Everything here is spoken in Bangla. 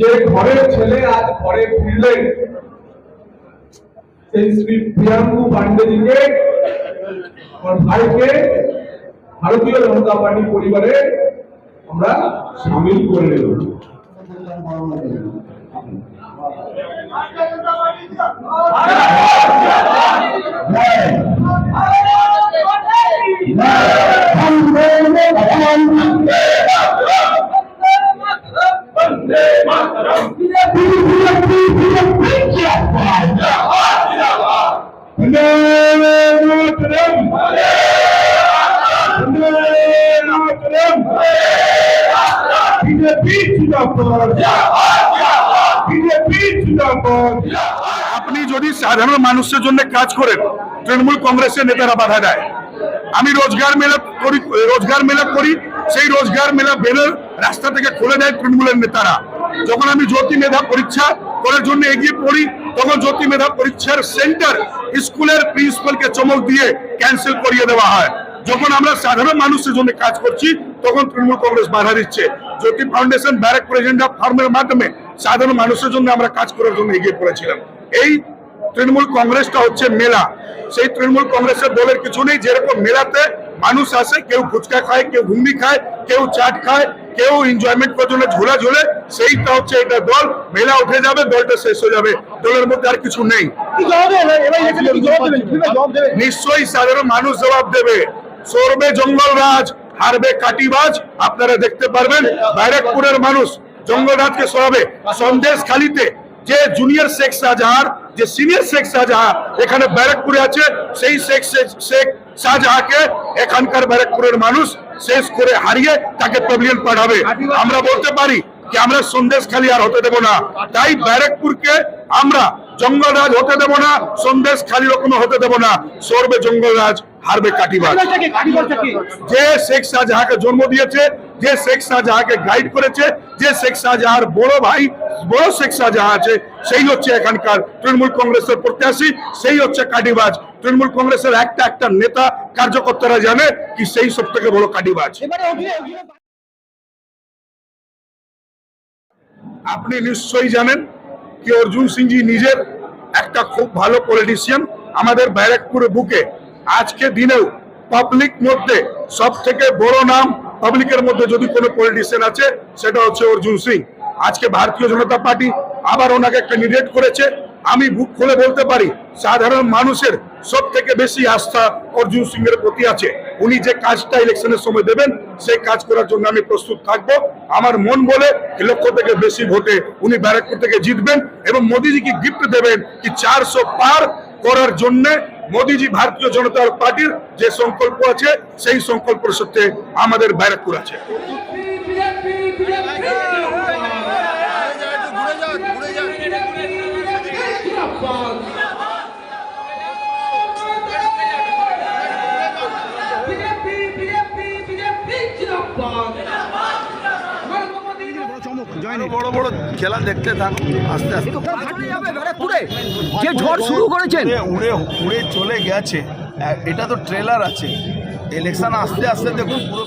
যে ঘরের ছেলে আজ ঘরে ফিরলেন, সেই শ্রী প্রিয়াঙ্কু পান্ডেজিকে আমার ভাইকে, ভারতীয় জনতা পার্টি পরিবারে আমরা সামিল করে নেব। আপনি যদি সাধারণ মানুষের জন্য কাজ করেন, তৃণমূল কংগ্রেসের নেতারা বাধা দেয়। আমি রোজগার মেলা করি রোজগার মেলা করি সেই রোজগার মেলা বেরোর রাস্তা থেকে খুলে দেয় তৃণমূলের নেতারা। যখন আমি জ্যোতি মেধা পরীক্ষা করার জন্য এগিয়ে পড়ি, তখন জ্যোতি মেধা পরীক্ষার সেন্টার স্কুলের প্রিন্সিপালকে চমক দিয়ে ক্যান্সেল করিয়ে দেওয়া হয়। যখন আমরা সাধারণ মানুষের জন্য কাজ করছি, তখন তৃণমূল কংগ্রেস বাধা দিচ্ছে। জ্যোতি ফাউন্ডেশন, ব্যারাক প্রেসিডেন্ট অফ ফার্মের মাধ্যমে সাধারণ মানুষের জন্য আমরা কাজ করার জন্য এগিয়ে পড়েছিলাম। এই তৃণমূল কংগ্রেসটা হচ্ছে মেলা। সেই তৃণমূল কংগ্রেসের দলের কিছু নেই, যেরকম মেলাতে মানুষ আসে কেউ ফুচকা খায় কেউ ঘুগনি খায় কেউ চাট খায় কেউ এনজয়মেন্ট করার জন্য ঝোলা ঝোলে সেইটা হচ্ছে এটা দল। মেলা উঠে যাবে দলটা শেষ হয়ে যাবে। দলের মধ্যে আর কিছু নেই। নিশ্চয়ই সাধারণ মানুষ জবাব দেবে। সরবে জঙ্গলরাজ হারবে কাটিবাজ আপনারা দেখতে পারবেন ব্যারাকপুরের মানুষ জঙ্গলরাজকে সরাবে। সন্দেশ খালিতে যে জুনিয়র শেখ শাহজাহার যে সিনিয়র শেখ শাহজাহান এখানে ব্যারাকপুরে আছে সেই শেখ শেখ- শেখ শাহজাহাকে এখানকার ব্যারাকপুরের মানুষ শেষ করে হারিয়ে তাকে প্যাভিলিয়ন পাঠাবে। আমরা বলতে পারি যে আমরা সন্দেশ খালি আর হতে দেব না। তাই ব্যারাকপুরকে আমরা জঙ্গলরাজ হতে দেব না সন্দেশ খালি রকম হতে দেব না। সরবে জঙ্গলরাজ হারবে কাটিবাজ। যে শেখ শাহজাহাকে জন্ম দিয়েছে যে শেখ শাহজাহাকে গাইড করেছে যে শেখ শাহজাহার বড় ভাই বড় শেখ শাহজাহান আছে সেই হচ্ছে এখানকার তৃণমূল কংগ্রেসের প্রত্যাশী সেই হচ্ছে কাটিবাজ তৃণমূল কংগ্রেসের একটা একটা নেতা কার্যকর্তারা জানে কি সেই সব থেকে বড় কাটিবাজ আপনি নিশ্চয়ই জানেন কি অর্জুন সিংজি নিজের একটা খুব ভালো পলিটিশিয়ান আমাদের ব্যারাকপুর বুকে। আজকে দিনেও পাবলিক মধ্যে সব থেকে বড় নাম পাবলিকের মধ্যে যদি কোনো পলিটিশিয়ান আছে, সেটা হচ্ছে অর্জুন সিং। আজকে ভারতীয় জনতা পার্টি আবার ওনাকে ক্যান্ডিডেট করেছে। আমি বুক খুলে বলতে পারি, সাধারণ মানুষের সব থেকে বেশি আস্থা অর্জুন সিং এর প্রতি আছে। উনি যে কাজটা ইলেকশনের সময় দেবেন, সেই কাজ করার জন্য আমি প্রস্তুত থাকব। আমার মন বলে লক্ষ থেকে বেশি ভোটে উনি ব্যারাকপুর থেকে জিতবেন এবং মোদিজিকে গিফট দেবেন, কি চারশো পার করার জন্য মোদিজি ভারতীয় জনতা পার্টির যে সংকল্প আছে সেই সংকল্পের সত্যি আমাদের ব্যারাকপুর আছে। বড় বড় খেলা দেখতে থাকুন আস্তে আস্তে। যে ঝড় শুরু করেছেন। উড়ে উড়ে চলে গেছে। এটা তো ট্রেলার আছে। ইলেকশন আস্তে আস্তে দেখুন পুরো